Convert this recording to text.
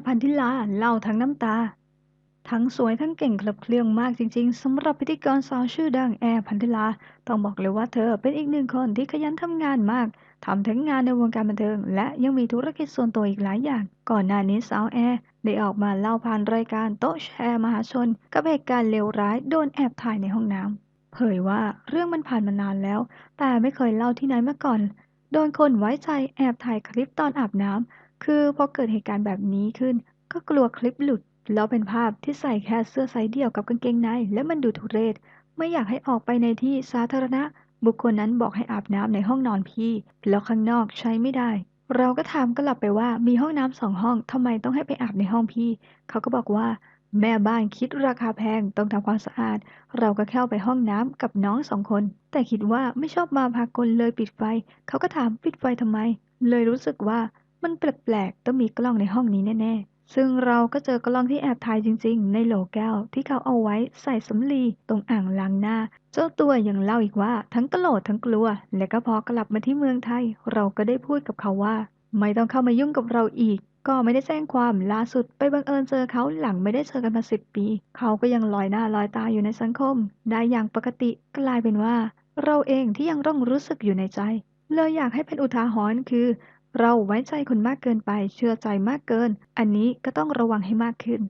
ร์พันธิลาเล่าทั้งน้ำตา ทั้งสวยทั้งเก่งคลับเคลื่องมากจริงๆสำหรับพิธีกรสาวชื่อดังแอร์พันธิลา ต้องบอกเลยว่าเธอเป็นอีกหนึ่งคนที่ขยันทำงานมากทำทั้งงานในวงการบันเทิง และยังมีธุรกิจส่วนตัวอีกหลายอย่าง ก่อนหน้านี้สาวแอร์ได้ออกมาเล่าผ่านรายการโต๊ะแชร์มหาชน กับเหตุการณ์เลวร้ายโดนแอบถ่ายในห้องน้ำเผยว่าเรื่องมันผ่านมานานแล้ว แต่ไม่เคยเล่าที่ไหนมาก่อน โดนคนไว้ใจแอบถ่ายคลิปตอนอาบน้ำ คือพอเกิดเหตุการณ์แบบนี้ขึ้น ก็กลัวคลิปหลุด แล้วเป็นภาพที่ใส่แค่เสื้อไซส์เดี่ยวกับกางเกงใน และมันดูทุเรศ ไม่อยากให้ออกไปในที่สาธารณะ บุคคลนั้นบอกให้อาบน้ำในห้องนอนพี่ แล้วข้างนอกใช้ไม่ได้ เราก็ถามก็หลับไปว่ามีห้องน้ำสองห้องทำไมต้องให้ไปอาบในห้องพี่ เขาก็บอกว่าแม่บ้านคิดราคาแพงต้องทำความสะอาด เราก็แค่ไปห้องน้ำกับน้องสองคน แต่คิดว่าไม่ชอบมาพากลเลยปิดไฟ เขาก็ถามปิดไฟทำไม เลยรู้สึกว่า มันแปลกๆต้องมีกล้องในห้องนี้แน่ๆ ซึ่งเราก็เจอกล้องที่แอบถ่ายจริงๆ ในโหลแก้วที่เขาเอาไว้ใส่สำลีตรงอ่างล้างหน้า เจ้าตัวยังเล่าอีกว่าทั้งกระโหลดทั้งกลัว และก็พอกลับมาที่เมืองไทย เราก็ได้พูดกับเขาว่า ไม่ต้องเข้ามายุ่งกับเราอีกก็ไม่ได้แจ้งความล่าสุดไปบังเอิญเจอเขาหลังไม่ได้เจอกันมาสิบปี เขาก็ยังลอยหน้าลอยตาอยู่ในสังคม ได้อย่างปกติกลายเป็นว่า เราเองที่ยังต้องรู้สึกอยู่ในใจ เลยอยากให้เป็นอุทาหรณ์คือ เราไว้ใจคนมากเกินไป เชื่อใจมากเกิน อันนี้ก็ต้องระวังให้มากขึ้น